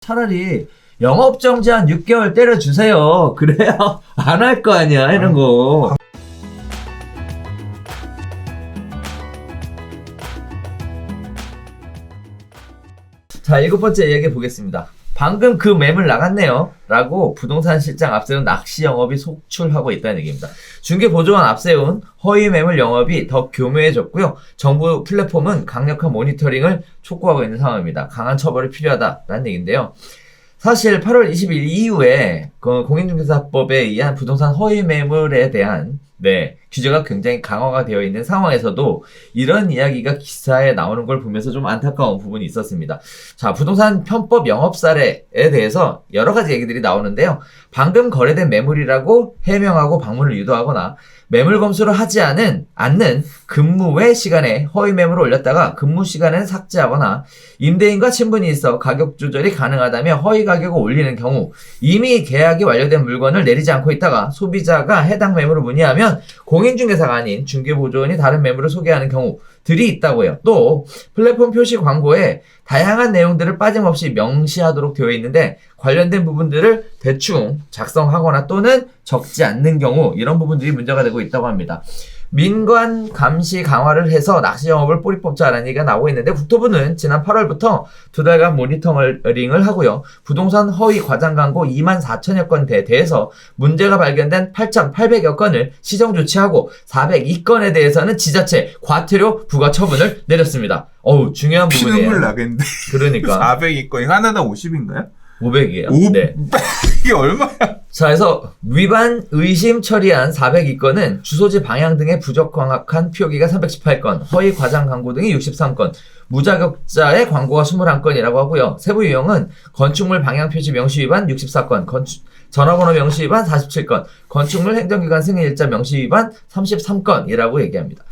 차라리 영업 정지 한 6개월 때려주세요. 그래야 안 할 거 아니야, 이런 거. 자, 일곱 번째 얘기해 보겠습니다. 방금 그 매물 나갔네요. 라고 부동산 실장 앞세운 낚시 영업이 속출하고 있다는 얘기입니다. 중개 보조원 앞세운 허위 매물 영업이 더 교묘해졌고요. 정부 플랫폼은 강력한 모니터링을 촉구하고 있는 상황입니다. 강한 처벌이 필요하다라는 얘기인데요. 사실 8월 20일 이후에 그 공인중개사법에 의한 부동산 허위 매물에 대한 네, 규제가 굉장히 강화가 되어 있는 상황에서도 이런 이야기가 기사에 나오는 걸 보면서 좀 안타까운 부분이 있었습니다. 자, 부동산 편법 영업 사례에 대해서 여러 가지 얘기들이 나오는데요. 방금 거래된 매물이라고 해명하고 방문을 유도하거나 매물 검수를 하지 않은 않는 근무 외 시간에 허위 매물을 올렸다가 근무 시간에는 삭제하거나 임대인과 친분이 있어 가격 조절이 가능하다며 허위 가격을 올리는 경우 이미 계약이 완료된 물건을 내리지 않고 있다가 소비자가 해당 매물을 문의하면 공인중개사가 아닌 중개보조원이 다른 매물을 소개하는 경우 들이 있다고요. 또 플랫폼 표시 광고에 다양한 내용들을 빠짐없이 명시하도록 되어 있는데 관련된 부분들을 대충 작성하거나 또는 적지 않는 경우 이런 부분들이 문제가 되고 있다고 합니다. 민관 감시 강화를 해서 낚시 영업을 뿌리 뽑자라는 얘기가 나오고 있는데 국토부는 지난 8월부터 두 달간 모니터링을 하고요. 부동산 허위 과장 광고 2만 4천여 건에 대해서 문제가 발견된 8,800여 건을 시정 조치하고 402건에 대해서는 지자체 과태료 부과 처분을 내렸습니다. 어우 중요한 피눈물 부분이에요. 나겠는데. 그러니까 400이건 하나당 50인가요? 500이에요. 오, 네. 이게 얼마야? 자, 그래서 위반 의심 처리한 402건은 주소지 방향 등의 부적 정확한 표기가 318건, 허위 과장 광고 등이 63건, 무자격자의 광고가 21건이라고 하고요. 세부 유형은 건축물 방향 표시 명시 위반 64건, 건축 전화번호 명시 위반 47건, 건축물 행정기관 승인일자 명시 위반 33건이라고 얘기합니다.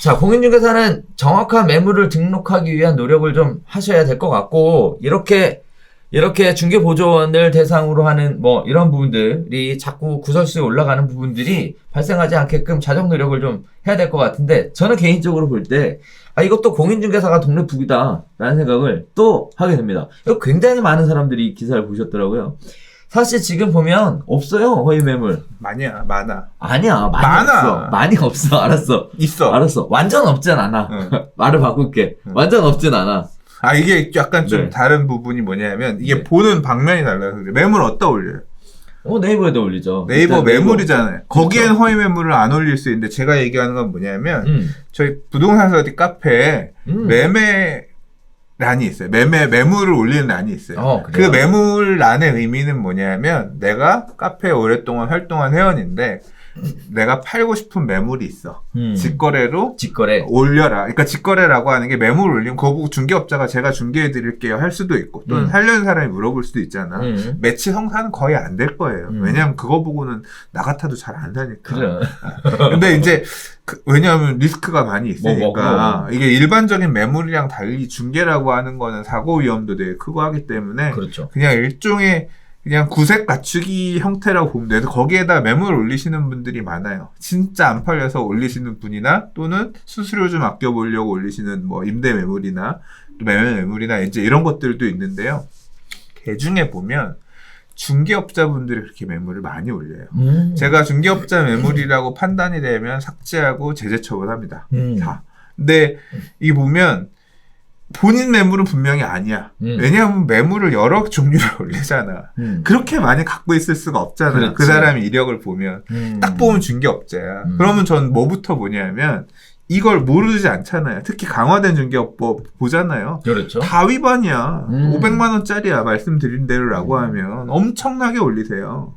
자, 공인중개사는 정확한 매물을 등록하기 위한 노력을 좀 하셔야 될 것 같고, 이렇게 이렇게 중개 보조원을 대상으로 하는 뭐 이런 부분들이 자꾸 구설수에 올라가는 부분들이 발생하지 않게끔 자정 노력을 좀 해야 될 것 같은데 저는 개인적으로 볼 때 아, 이것도 공인중개사가 동네 북이다라는 생각을 또 하게 됩니다. 이거 굉장히 많은 사람들이 이 기사를 보셨더라고요. 사실 지금 보면 없어요 허위 매물. 많이야, 많아. 아니야 많이 많아. 없어. 많이 없어. 알았어. 있어. 알았어. 완전 없진 않아. 응. 말을 바꿀게. 응. 완전 없진 않아. 아, 이게 약간 좀 네. 다른 부분이 뭐냐면, 이게 네. 보는 방면이 달라서 그래. 매물 어디다 올려요? 어 네이버에도 올리죠. 네이버 매물이잖아요. 거기엔 허위 매물을 안 올릴 수 있는데, 제가 얘기하는 건 뭐냐면, 음. 저희 부동산 어디 카페에 음. 매매 란이 있어요. 매매, 매물을 올리는 란이 있어요. 어, 그? 매물 란의 의미는 뭐냐면, 내가 카페에 오랫동안 활동한 회원인데, 내가 팔고 싶은 매물이 있어. 음. 직거래로 직거래. 올려라. 그러니까 직거래라고 하는 게 매물 올리면 그거 보고 중개업자가 제가 중개해 드릴게요 할 수도 있고 또는 음. 살려는 사람이 물어볼 수도 있잖아. 음. 매치 성사는 거의 안 될 거예요. 음. 왜냐하면 그거 보고는 나 같아도 잘 안 사니까. 그래. 근데 이제 그- 왜냐하면 리스크가 많이 있으니까 뭐, 뭐, 뭐. 이게 일반적인 매물이랑 달리 중개라고 하는 거는 사고 위험도 되게 크고 하기 때문에 그렇죠. 그냥 일종의 그냥 구색 갖추기 형태라고 보면 돼요. 거기에다 매물 올리시는 분들이 많아요. 진짜 안 팔려서 올리시는 분이나 또는 수수료 좀 아껴보려고 올리시는 뭐 임대 매물이나 또 매매 매물이나 이제 이런 것들도 있는데요. 개 중에 보면 중개업자분들이 그렇게 매물을 많이 올려요. 음. 제가 중개업자 매물이라고 판단이 되면 삭제하고 제재 처분합니다. 음. 다. 근데 이 보면 본인 매물은 분명히 아니야. 음. 왜냐하면 매물을 여러 종류를 올리잖아. 음. 그렇게 많이 갖고 있을 수가 없잖아. 그렇지. 그 사람이 이력을 보면. 음. 딱 보면 중개업자야. 음. 그러면 전 뭐부터 보냐면 이걸 모르지 않잖아요. 특히 강화된 중개업법 보잖아요. 그렇죠. 다 위반이야. 음. 500만 원짜리야. 말씀드린 대로라고 음. 하면 엄청나게 올리세요.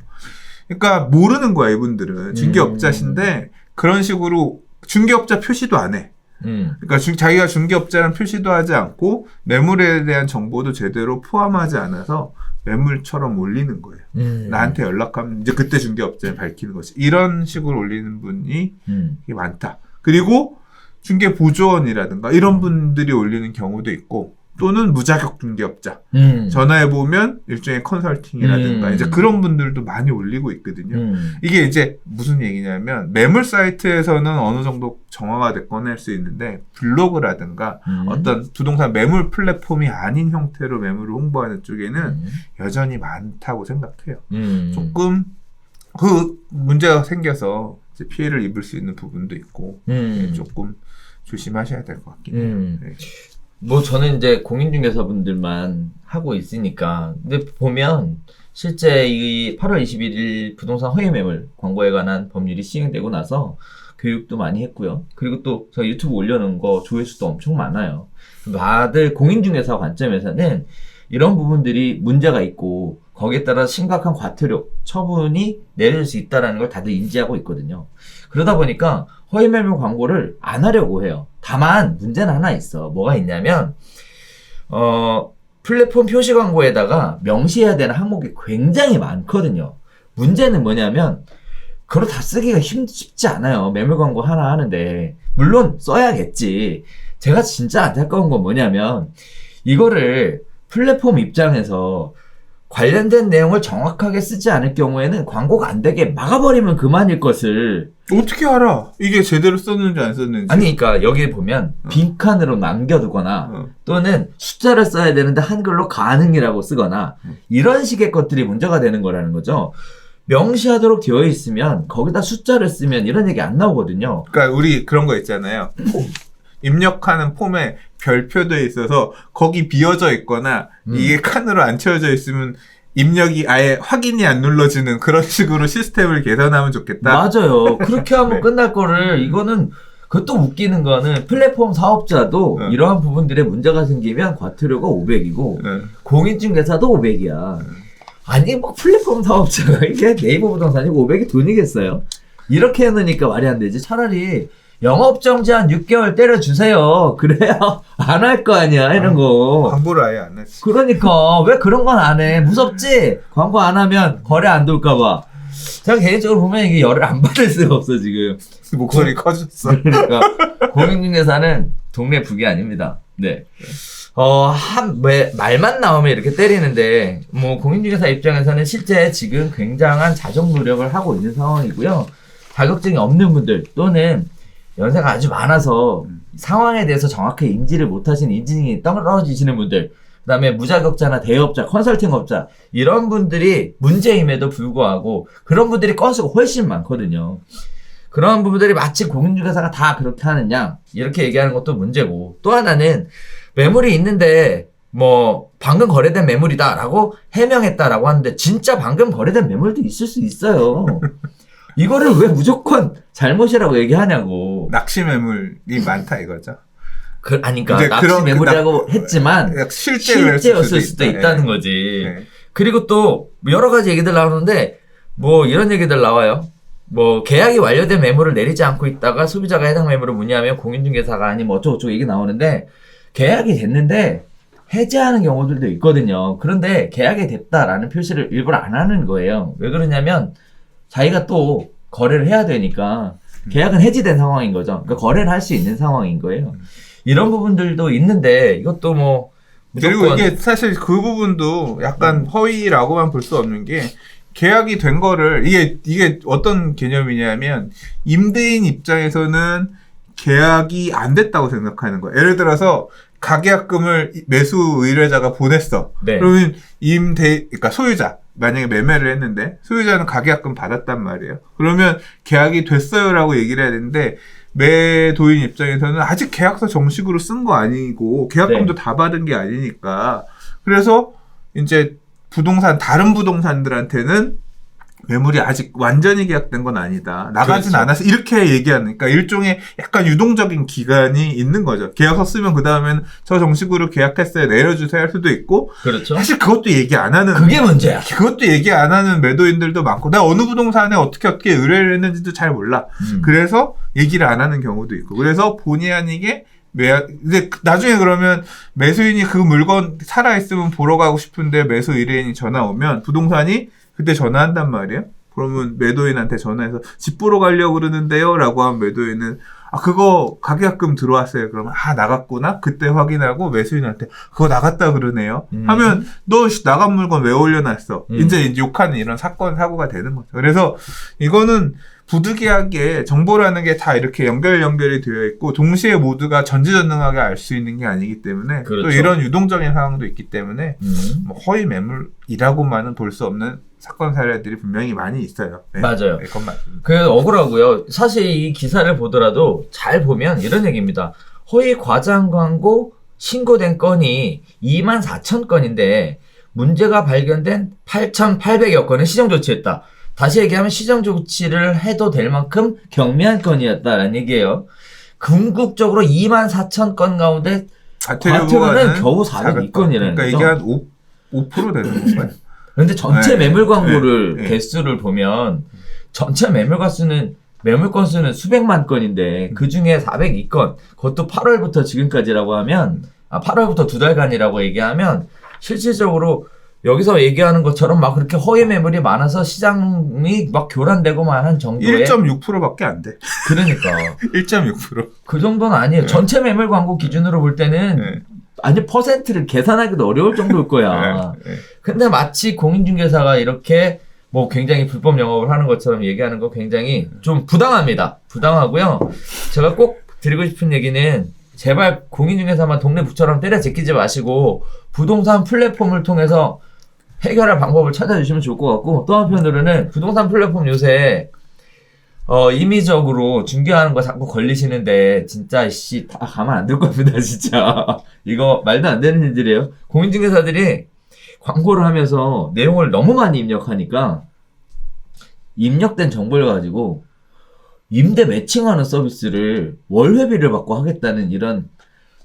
그러니까 모르는 거야, 이분들은. 중개업자신데 그런 식으로 중개업자 표시도 안 해. 음. 그러니까 중- 자기가 중개업자는 표시도 하지 않고 매물에 대한 정보도 제대로 포함하지 않아서 매물처럼 올리는 거예요. 음. 나한테 연락하면 이제 그때 중개업자를 밝히는 거지. 이런 식으로 올리는 분이 음. 많다. 그리고 중개 보조원이라든가 이런 분들이 올리는 경우도 있고 또는 무자격 중개업자. 음. 전화해 보면 일종의 컨설팅이라든가 음. 이제 그런 분들도 많이 올리고 있거든요. 음. 이게 이제 무슨 얘기냐면 매물 사이트에서는 어느 정도 정화가 돼 꺼낼 수 있는데 블로그라든가 음. 어떤 부동산 매물 플랫폼이 아닌 형태로 매물을 홍보하는 쪽에는 음. 여전히 많다고 생각해요. 음. 조금 그 문제가 생겨서 이제 피해를 입을 수 있는 부분도 있고 음. 네, 조금 조심하셔야 될 것 같긴 해요. 음. 네. 뭐 저는 이제 공인중개사분들만 하고 있으니까 근데 보면 실제 이 8월 21일 부동산 허위 매물 광고에 관한 법률이 시행되고 나서 교육도 많이 했고요. 그리고 또 제가 유튜브 올려놓은 거 조회수도 엄청 많아요. 다들 공인중개사 관점에서는 이런 부분들이 문제가 있고 거기에 따라 심각한 과태료 처분이 내려질 수 있다는 걸 다들 인지하고 있거든요. 그러다 보니까 허위 매물 광고를 안 하려고 해요. 다만 문제는 하나 있어. 뭐가 있냐면 어 플랫폼 표시 광고에다가 명시해야 되는 항목이 굉장히 많거든요. 문제는 뭐냐면 그걸 다 쓰기가 힘 쉽지 않아요. 매물 광고 하나 하는데 물론 써야겠지. 제가 진짜 안타까운 건 뭐냐면 이거를 플랫폼 입장에서 관련된 내용을 정확하게 쓰지 않을 경우에는 광고가 안 되게 막아버리면 그만일 것을 어떻게 알아? 이게 제대로 썼는지 안 썼는지. 아니 그러니까 여기 보면 빈칸으로 남겨두거나 어. 또는 숫자를 써야 되는데 한글로 가능이라고 쓰거나 음. 이런 식의 것들이 문제가 되는 거라는 거죠. 명시하도록 되어 있으면 거기다 숫자를 쓰면 이런 얘기 안 나오거든요. 그러니까 우리 그런 거 있잖아요. 폼. 입력하는 폼에 별표돼 있어서 거기 비어져 있거나 음. 이게 칸으로 안 채워져 있으면 입력이 아예 확인이 안 눌러지는 그런 식으로 시스템을 개선하면 좋겠다. 맞아요. 그렇게 하면 네. 끝날 거를 이거는 그것도 웃기는 거는 플랫폼 사업자도 응. 이러한 부분들에 문제가 생기면 과태료가 500이고 네. 공인중개사도 500이야. 아니 뭐 플랫폼 사업자가 이게 네이버 부동산이고 500이 돈이겠어요? 이렇게 해놓으니까 말이 안 되지. 차라리 영업정지 한 6개월 때려주세요. 그래야 안 할 거 아니야 이런 거. 광고를 아예 안 했지. 그러니까 왜 그런 건 안 해? 무섭지? 광고 안 하면 거래 안 돌까봐. 제가 개인적으로 보면 이게 열을 안 받을 수가 없어 지금. 목소리 커졌어. 그러니까 공인중개사는 동네 북이 아닙니다. 네. 어, 한, 왜, 말만 나오면 이렇게 때리는데, 뭐, 공인중개사 입장에서는 실제 지금 굉장한 자정 노력을 하고 있는 상황이고요. 자격증이 없는 분들 또는 연세가 아주 많아서 상황에 대해서 정확히 인지를 못하시는 인지능이 떨어지시는 분들, 그 다음에 무자격자나 대업자, 컨설팅업자, 이런 분들이 문제임에도 불구하고 그런 분들이 건수가 훨씬 많거든요. 그런 부분들이 마치 공인중개사가 다 그렇게 하느냐 이렇게 얘기하는 것도 문제고 또 하나는 매물이 있는데 뭐 방금 거래된 매물이다라고 해명했다라고 하는데 진짜 방금 거래된 매물도 있을 수 있어요. 이거를 왜 무조건 잘못이라고 얘기하냐고. 낚시 매물이 많다 이거죠. 그, 아니, 그러니까 이제 낚시 그 매물이라고 했지만 실제 실제였을 수도 있다는 네. 거지. 네. 그리고 또 여러 가지 얘기들 나오는데 뭐 이런 얘기들 나와요. 뭐 계약이 완료된 매물을 내리지 않고 있다가 소비자가 해당 매물을 문의하면 공인중개사가 아니 뭐 어쩌고저쩌고 얘기 나오는데 계약이 됐는데 해지하는 경우들도 있거든요. 그런데 계약이 됐다라는 표시를 일부러 안 하는 거예요. 왜 그러냐면 자기가 또 거래를 해야 되니까 계약은 해지된 상황인 거죠. 그러니까 거래를 할 수 있는 상황인 거예요. 이런 부분들도 있는데 이것도 뭐 그리고 이게 사실 그 부분도 약간 허위라고만 볼 수 없는 게 계약이 된 거를 이게 이게 어떤 개념이냐면 임대인 입장에서는 계약이 안 됐다고 생각하는 거예요. 예를 들어서 가계약금을 이- 매수 의뢰자가 보냈어. 네. 그러면 임대 그러니까 소유자 만약에 매매를 했는데 소유자는 가계약금 받았단 말이에요. 그러면 계약이 됐어요라고 얘기를 해야 되는데 매도인 입장에서는 아직 계약서 정식으로 쓴 거 아니고 계약금도 다 받은 게 아니니까 그래서 이제 부동산 다른 부동산들한테는 매물이 아직 완전히 계약된 건 아니다. 나가진 그렇죠. 않아서 이렇게 얘기하는, 그러니까 일종의 약간 유동적인 기간이 있는 거죠. 계약서 쓰면 그 다음엔 저 정식으로 계약했어요. 내려주세요 할 수도 있고, 그렇죠. 사실 그것도 얘기 안 하는, 그게 문제야. 그것도 얘기 안 하는 매도인들도 많고, 나 어느 부동산에 어떻게 어떻게 의뢰를 했는지도 잘 몰라. 음. 그래서 얘기를 안 하는 경우도 있고, 그래서 본의 아니게 매, 이제 나중에 그러면 매수인이 그 물건 살아 있으면 보러 가고 싶은데 매수 의뢰인이 전화 오면 부동산이 그때 전화한단 말이에요. 그러면 매도인한테 전화해서 집 보러 가려고 그러는데요. 라고 하면 매도인은 아 그거 가계약금 들어왔어요. 그러면 아 나갔구나. 그때 확인하고 매수인한테 그거 나갔다 그러네요. 음. 하면 너 씨, 나간 물건 왜 올려놨어? 음. 이제 이제 욕하는 이런 사건 사고가 되는 거죠. 그래서 이거는 부득이하게 정보라는 게 다 이렇게 연결 연결이 되어 있고 동시에 모두가 전지전능하게 알 수 있는 게 아니기 때문에 또 그렇죠. 이런 유동적인 상황도 있기 때문에 음. 뭐 허위 매물이라고만은 볼 수 없는 사건 사례들이 분명히 많이 있어요. 네. 맞아요. 네, 그건 맞습니다. 그 억울하고요. 사실 이 기사를 보더라도 잘 보면 이런 얘기입니다. 허위 과장 광고 신고된 건이 2만 4천 건인데 문제가 발견된 8,800여 건을 시정 조치했다. 다시 얘기하면 시정 조치를 해도 될 만큼 경미한 건이었다라는 얘기예요. 궁극적으로 2만 4천 건 가운데 과태료 과태료는 겨우 작은 402 건. 건이라는 그러니까 거죠. 이게 한 5, 5% 되는 건가요? 근데 전체 네, 매물 광고를 네, 네. 개수를 보면 전체 매물 건수는 매물 건수는 수백만 건인데 그 중에 402건 그것도 8월부터 지금까지라고 하면 아 8월부터 두 달간이라고 얘기하면 실질적으로 여기서 얘기하는 것처럼 막 그렇게 허위 매물이 많아서 시장이 막 교란되고만 한 정도의 1.6%밖에 안 돼. 그러니까 1.6%. 그 정도는 아니에요. 네. 전체 매물 광고 기준으로 볼 때는 네. 아니 퍼센트를 계산하기도 어려울 정도일 거야. 네, 네. 근데 마치 공인중개사가 이렇게 뭐 굉장히 불법 영업을 하는 것처럼 얘기하는 거 굉장히 좀 부당합니다. 부당하고요. 제가 꼭 드리고 싶은 얘기는 제발 공인중개사만 동네 부처럼 때려 제끼지 마시고 부동산 플랫폼을 통해서 해결할 방법을 찾아주시면 좋을 것 같고 또 한편으로는 부동산 플랫폼 요새 어 임의적으로 중개하는 거 자꾸 걸리시는데 진짜 씨 다 가만 안 둘 겁니다 진짜 이거 말도 안 되는 일들이에요 공인중개사들이 광고를 하면서 내용을 너무 많이 입력하니까 입력된 정보를 가지고 임대 매칭하는 서비스를 월회비를 받고 하겠다는 이런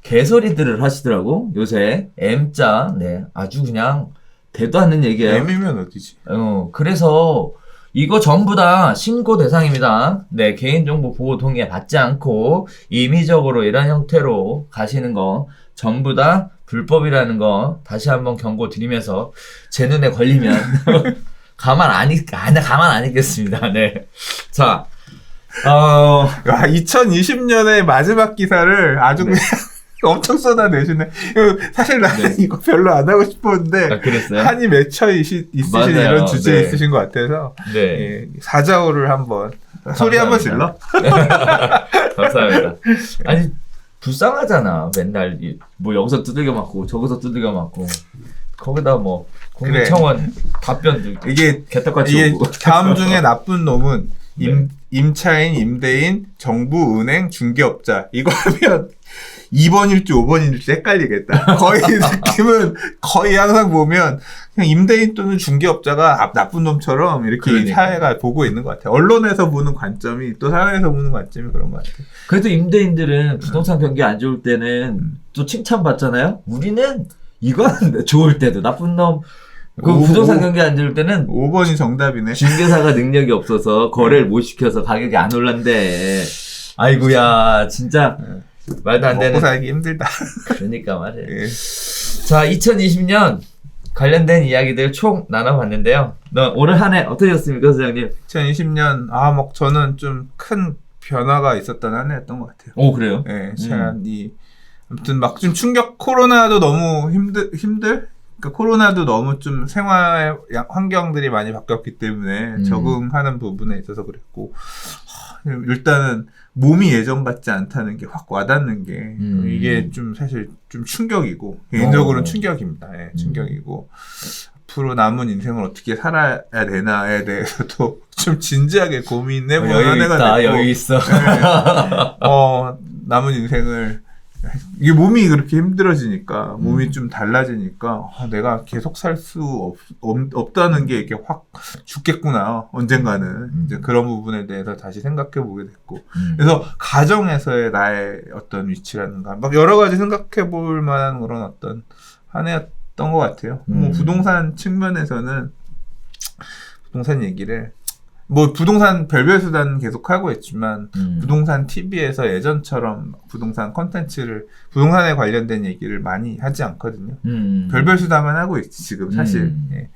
개소리들을 하시더라고 요새 M자 네 아주 그냥 대도 않는 얘기예요. M이면 어디지? 어 그래서 이거 전부 다 신고 대상입니다. 네 개인정보 보호 동의 받지 않고 임의적으로 이런 형태로 가시는 거 전부 다 불법이라는 거 다시 한번 경고 드리면서 제 눈에 걸리면 가만 안 있, 아, 가만 안 있겠습니다. 네. 자, 어, 와, 2020년의 마지막 기사를 아주 네. 그냥 엄청 쏟아내시네. 이거 사실 나는 네. 이거 별로 안 하고 싶었는데 아, 그랬어요? 한이 맺혀 있으, 있으신. 이런 주제에 네. 있으신 것 같아서 네. 예, 사자우를 한번 소리 한번 질러. 감사합니다. 아니, 불쌍하잖아. 맨날, 이- 뭐, 여기서 두들겨 맞고, 저기서 두들겨 맞고. 거기다 뭐, 국민청원 답변도 이게 개떡같이 이게 오고. 다음 중에 나쁜 놈은 임, 네. 임차인, 임대인, 정부, 은행, 중개업자 이거 하면 2번일지 5번일지 헷갈리겠다. 거의 느낌은 거의 항상 보면 그냥 임대인 또는 중개업자가 아- 나쁜 놈처럼 이렇게 그러니까. 사회가 보고 있는 것 같아요. 언론에서 보는 관점이 또 사회에서 보는 관점이 그런 것 같아요. 그래도 임대인들은 부동산 경기 안 좋을 때는 또 칭찬받잖아요? 우리는 이건 좋을 때도 나쁜 놈. 그 오, 부동산 오. 경기 안 좋을 때는 5번이 정답이네. 중개사가 능력이 없어서 거래를 못 시켜서 가격이 안 올란대. 아이고야, 진짜 말도 안 먹고 되는. 살기 힘들다. 그러니까 말이에요. 예. 자, 2020년 관련된 이야기들 총 나눠봤는데요. 너 올해 한해 어떠셨습니까, 소장님? 2020년 아, 막 저는 좀 큰 변화가 있었던 한 해였던 것 같아요. 오, 그래요? 예, 제한 이 아무튼 막 좀 충격 코로나도 너무 힘들 힘들 그러니까 코로나도 너무 좀 생활 야- 환경들이 많이 바뀌었기 때문에 음. 적응하는 부분에 있어서 그랬고 하, 일단은 몸이 예전 같지 않다는 게 확 와닿는 게 음. 이게 좀 사실 좀 충격이고 개인적으로는 어. 충격입니다. 예, 음. 충격이고 앞으로 남은 인생을 어떻게 살아야 되나에 대해서도 좀 진지하게 고민해 보는 한 여유 해가 있다, 됐고 여유 있어. 어, 남은 인생을 이게 몸이 그렇게 힘들어지니까 몸이 음. 좀 달라지니까 아, 내가 계속 살 수 없, 다는 게 이렇게 확 죽겠구나 언젠가는 음. 이제 그런 부분에 대해서 다시 생각해 보게 됐고 음. 그래서 가정에서의 나의 어떤 위치라든가 막 여러 가지 생각해 볼 만한 그런 어떤 한 해였던 것 같아요. 뭐 음. 부동산 측면에서는 부동산 얘기를 뭐 부동산 별별 수단 계속 하고 있지만 음. 부동산 TV에서 예전처럼 부동산 컨텐츠를 부동산에 관련된 얘기를 많이 하지 않거든요. 음. 별별 수다만 하고 있지 지금 사실. 음. 예.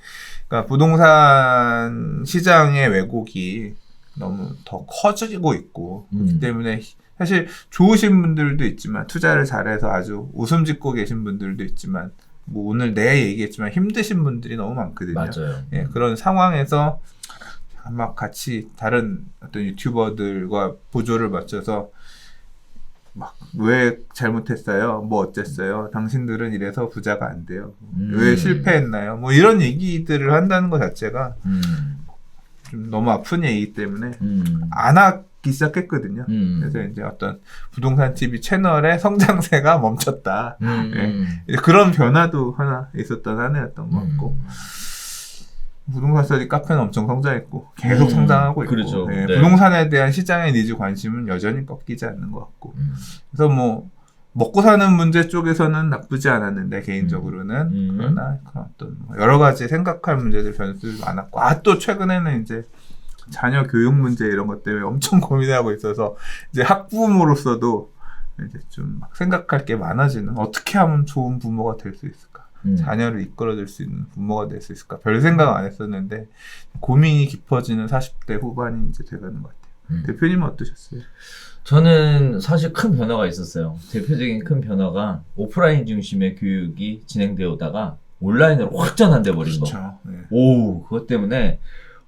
그러니까 부동산 시장의 왜곡이 너무 더 커지고 있고 그렇기 음. 때문에 사실 좋으신 분들도 있지만 투자를 잘해서 아주 웃음 짓고 계신 분들도 있지만 뭐 오늘 내 얘기했지만 힘드신 분들이 너무 많거든요. 맞아요. 예, 그런 상황에서 막 같이 다른 어떤 유튜버들과 보조를 맞춰서 막 왜 잘못했어요? 뭐 어쨌어요? 당신들은 이래서 부자가 안 돼요. 음. 왜 실패했나요? 뭐 이런 얘기들을 한다는 것 자체가 음. 좀 너무 아픈 얘기이기 때문에 음. 안 하기 시작했거든요. 음. 그래서 이제 어떤 부동산 TV 채널의 성장세가 멈췄다. 이제 그런 변화도 하나 있었던 한 해였던 것 같고 음. 부동산 스터디 카페는 엄청 성장했고 계속 음, 성장하고 있고 그렇죠. 예, 네. 부동산에 대한 시장의 니즈 관심은 여전히 꺾이지 않는 것 같고 음. 그래서 뭐 먹고 사는 문제 쪽에서는 나쁘지 않았는데 개인적으로는 음. 그러나 그런 어떤 뭐 여러 가지 생각할 문제들 변수도 많았고 아 또 최근에는 이제 자녀 교육 문제 이런 것 때문에 엄청 고민하고 있어서 이제 학부모로서도 이제 좀막 생각할 게 많아지는 어떻게 하면 좋은 부모가 될 수 있을까 음. 자녀를 이끌어줄 수 있는 부모가 될 수 있을까 별 생각 안 했었는데 고민이 깊어지는 40대 후반이 이제 돼가는 것 같아요. 음. 대표님은 어떠셨어요? 저는 사실 큰 변화가 있었어요. 대표적인 큰 변화가 오프라인 중심의 교육이 진행되어 오다가 온라인으로 확 전환돼 버린 거. 그렇죠. 네. 오, 그것 때문에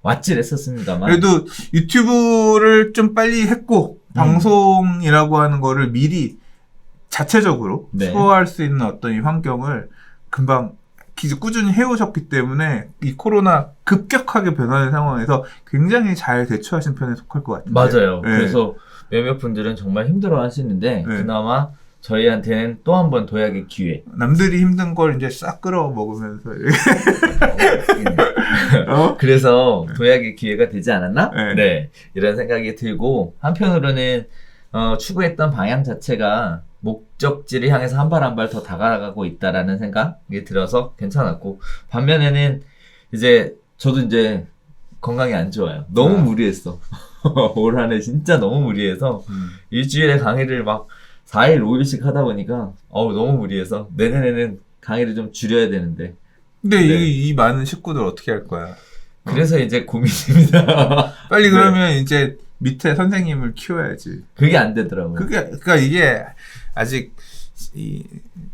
왓질했었습니다만. 그래도 유튜브를 좀 빨리 했고 음. 방송이라고 하는 거를 미리 자체적으로 네. 소화할 수 있는 어떤 이 환경을 금방 기- 꾸준히 해오셨기 때문에 이 코로나 급격하게 변하는 상황에서 굉장히 잘 대처하신 편에 속할 것 같아요. 맞아요. 네. 그래서 몇몇 분들은 정말 힘들어 하시는데, 네. 그나마 저희한테는 또 한 번 도약의 기회. 남들이 힘든 걸 이제 싹 끌어 먹으면서 이렇게 어? 그래서 도약의 기회가 되지 않았나? 네. 네. 이런 생각이 들고, 한편으로는, 어, 추구했던 방향 자체가 목적지를 향해서 한 발 한 발 더 다가가고 있다라는 생각이 들어서 괜찮았고, 반면에는 이제, 저도 이제 건강이 안 좋아요. 너무 아. 무리했어. 올 한해 진짜 너무 무리해서, 음. 일주일에 강의를 막 4일, 5일씩 하다 보니까, 어우, 너무 무리해서, 내년에는 강의를 좀 줄여야 되는데, 근데 네. 이, 이 많은 식구들 어떻게 할 거야? 그래서 이제 고민입니다. 빨리 네. 그러면 이제 밑에 선생님을 키워야지. 그게 안 되더라고요. 그게 그러니까 이게 아직 이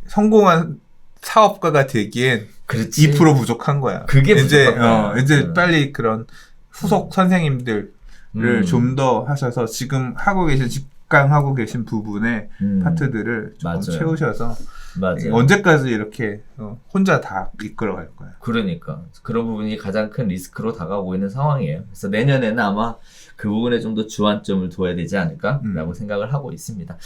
성공한 사업가가 되기엔 그렇지. 2% 부족한 거야. 그게 이제. 어, 이제 음. 빨리 그런 후속 선생님들을 음. 좀더 하셔서 지금 하고 계신 직 강 하고 계신 부분의 음. 파트들을 조금 맞아요. 채우셔서 맞아요. 언제까지 이렇게 어, 혼자 다 이끌어갈 거야. 그러니까 그런 부분이 가장 큰 리스크로 다가오고 있는 상황이에요. 그래서 내년에는 아마 그 부분에 좀 더 주안점을 둬야 되지 않을까라고 음. 생각을 하고 있습니다.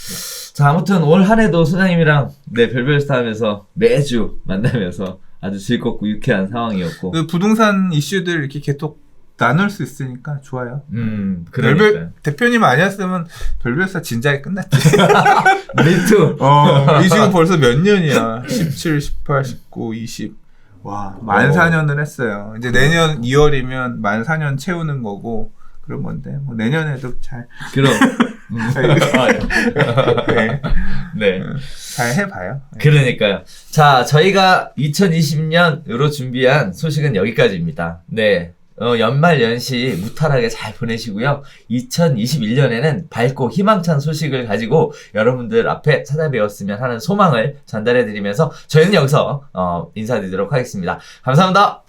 자, 아무튼 올 한해도 소장님이랑 네 별별 스타하면서 매주 만나면서 아주 즐겁고 유쾌한 상황이었고, 그 부동산 이슈들 이렇게 계속 나눌 수 있으니까 좋아요. 음, 그러니까 별별 대표님 아니었으면 별별사 진작에 끝났지. 리투. 어, 이 지금 벌써 몇 년이야? 17, 18, 19, 20. 와, 만 어. 4년을 했어요. 이제 내년 2월이면 만 4년 채우는 거고, 그런 건데, 뭐 내년에도 잘, 그럼 음. 아, 예. 네, 네. 잘 해봐요. 네. 그러니까요. 자, 저희가 2020년으로 준비한 소식은 여기까지입니다. 네. 어, 연말 연시 무탈하게 잘 보내시고요. 2021년에는 밝고 희망찬 소식을 가지고 여러분들 앞에 찾아뵈었으면 하는 소망을 전달해 드리면서 저희는 여기서 어, 인사드리도록 하겠습니다. 감사합니다.